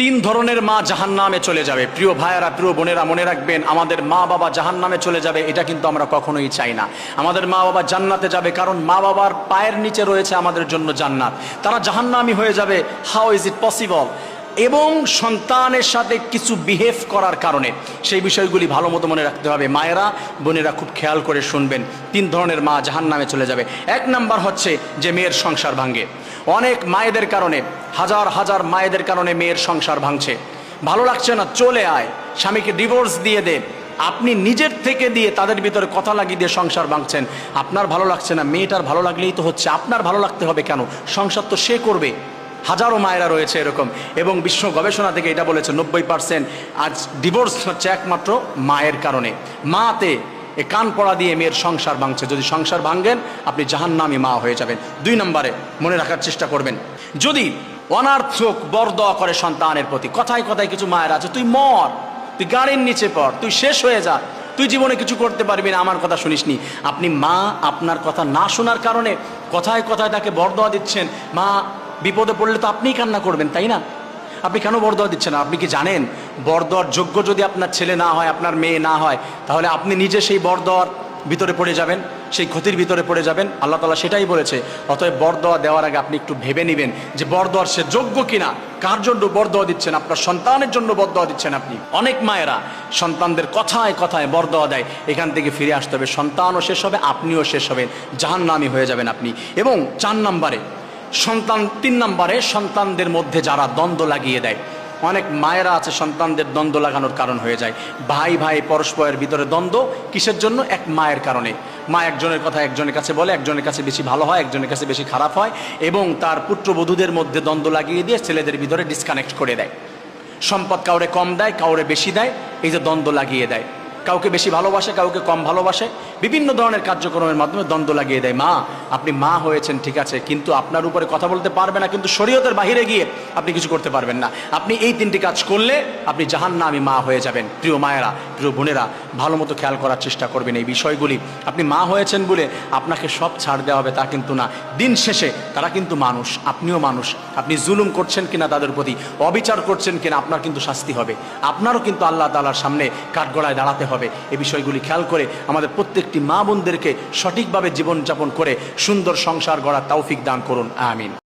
তিন ধরনের মা জাহান নামে চলে যাবে। প্রিয় ভাইয়েরা, প্রিয় বোনেরা, মনে রাখবেন, আমাদের মা বাবা জাহান নামে চলে যাবে, এটা কিন্তু আমরা কখনোই চাই না। আমাদের মা বাবা জান্নাতে যাবে কারণ মা বাবার পায়ের নিচে রয়েছে আমাদের জন্য জান্নাত। তারা জাহান্নামি হয়ে যাবে। হাউ ইজ ইট পসিবল এবং সন্তানের সাথে কিছু বিহেভ করার কারণে। সেই বিষয়গুলি ভালো মতো মনে রাখতে হবে। মায়েরা, বোনেরা খুব খেয়াল করে শুনবেন। তিন ধরনের মা জাহান নামে চলে যাবে। এক নাম্বার হচ্ছে যে মেয়ের সংসার ভাঙ্গে অনেক মায়েদের কারণে, হাজার হাজার মায়েদের কারণে মেয়ের সংসার ভাঙছে। ভালো লাগছে না, চলে আয়। স্বামীকে ডিভোর্স দিয়ে দে। আপনি নিজের থেকে দিয়ে তাদের ভিতরে কথা লাগিয়ে দিয়ে সংসার ভাঙছেন। আপনার ভালো লাগছে না, মেয়েটার ভালো লাগলেই তো হচ্ছে। আপনার ভালো লাগতে হবে কেন? সংসার তো সে করবে। হাজারো মায়েরা রয়েছে এরকম। এবং বিশ্ব গবেষণা থেকে এটা বলেছে, নব্বই পার্সেন্ট আজ ডিভোর্স হচ্ছে একমাত্র মায়ের কারণে। মাতে এ কান পড়া দিয়ে মেয়ের সংসার ভাঙছে। যদি সংসার ভাঙেন, আপনি জাহান্নামি মা হয়ে যাবেন। দুই নম্বরে, মনে রাখার চেষ্টা করবেন। যদি অনার্থক বরদোয়া করে সন্তানের প্রতি। কথায় কথায় কিছু মায়ের আছে, তুই মর, তুই গাড়ির নিচে পড়, তুই শেষ হয়ে যা, তুই জীবনে কিছু করতে পারবি না, আমার কথা শুনিসনি আপনি মা, আপনার কথা না শোনার কারণে কথায় কথায় তাকে বরদোয়া দিচ্ছেন। মা বিপদে পড়লে তো আপনিই কান্না করবেন, তাই না? আপনি কেন বরদোয়া দিচ্ছেন? আপনি কি জানেন? বরদোয়ার যোগ্য যদি আপনার ছেলে না হয়, আপনার মেয়ে না হয়, তাহলে আপনি নিজে সেই বরদোয়ার ভিতরে পড়ে যাবেন, সেই ক্ষতির ভিতরে পড়ে যাবেন। আল্লাহ তালা সেটাই বলেছে। অতএব বরদোয়া দেওয়ার আগে আপনি একটু ভেবে নেবেন যে বরদোয়ার সে যোগ্য কিনা। কার জন্য বরদোয়া দিচ্ছেন? আপনার সন্তানের জন্য বরদোয়া দিচ্ছেন আপনি। অনেক মায়েরা সন্তানদের কথায় কথায় বরদোয়া দেয়। এখান থেকে ফিরে আসতে হবে। সন্তানও শেষ হবে, আপনিও শেষ হবেন। জাহান্নামি হয়ে যাবেন আপনি। এবং চার নম্বরে সন্তান তিন নম্বরে, সন্তানদের মধ্যে যারা দ্বন্দ্ব লাগিয়ে দেয়, অনেক মায়েরা আছে, সন্তানদের দ্বন্দ্ব লাগানোর কারণ হয়ে যায়। ভাই ভাই পরস্পরের ভিতরে দ্বন্দ্ব কিসের জন্য? এক মায়ের কারণে। মা একজনের কথা একজনের কাছে বলে, একজনের কাছে বেশি ভালো হয়, একজনের কাছে বেশি খারাপ হয় এবং তার পুত্রবধূদের মধ্যে দ্বন্দ্ব লাগিয়ে দিয়ে ছেলেদের ভিতরে ডিসকানেক্ট করে দেয়। সম্পদ কাউরে কম দেয়, কাউরে বেশি দেয়, এই যে দ্বন্দ্ব লাগিয়ে দেয়। কাউকে বেশি ভালোবাসে, কাউকে কম ভালোবাসে। বিভিন্ন ধরনের কার্যক্রমের মাধ্যমে দ্বন্দ্ব লাগিয়ে দেয়। মা, আপনি মা হয়েছেন, ঠিক আছে, কিন্তু আপনার উপরে কথা বলতে পারবে না, কিন্তু শরীয়তের বাহিরে গিয়ে আপনি কিছু করতে পারবেন না। আপনি এই তিনটি কাজ করলে আপনি জাহান না আমি মা হয়ে যাবেন। প্রিয় মায়েরা, প্রিয় বোনেরা ভালো মতো খেয়াল করার চেষ্টা করবেন এই বিষয়গুলি। আপনি মা হয়েছেন বলে আপনাকে সব ছাড় দেওয়া হবে তা কিন্তু না। দিন শেষে তারা কিন্তু মানুষ, আপনিও মানুষ। আপনি জুলুম করছেন কিনা তাদের প্রতি, অবিচার করছেন কিনা আপনার কিন্তু শাস্তি হবে। আপনারও কিন্তু আল্লাহ তালার সামনে কাঠগড়ায় দাঁড়াতে হবে। এই বিষয়গুলি খেয়াল করে আমাদের প্রত্যেকটি মা বোনদেরকে সঠিকভাবে জীবনযাপন করে সুন্দর সংসার গড়া তৌফিক দান করুন। আমিন।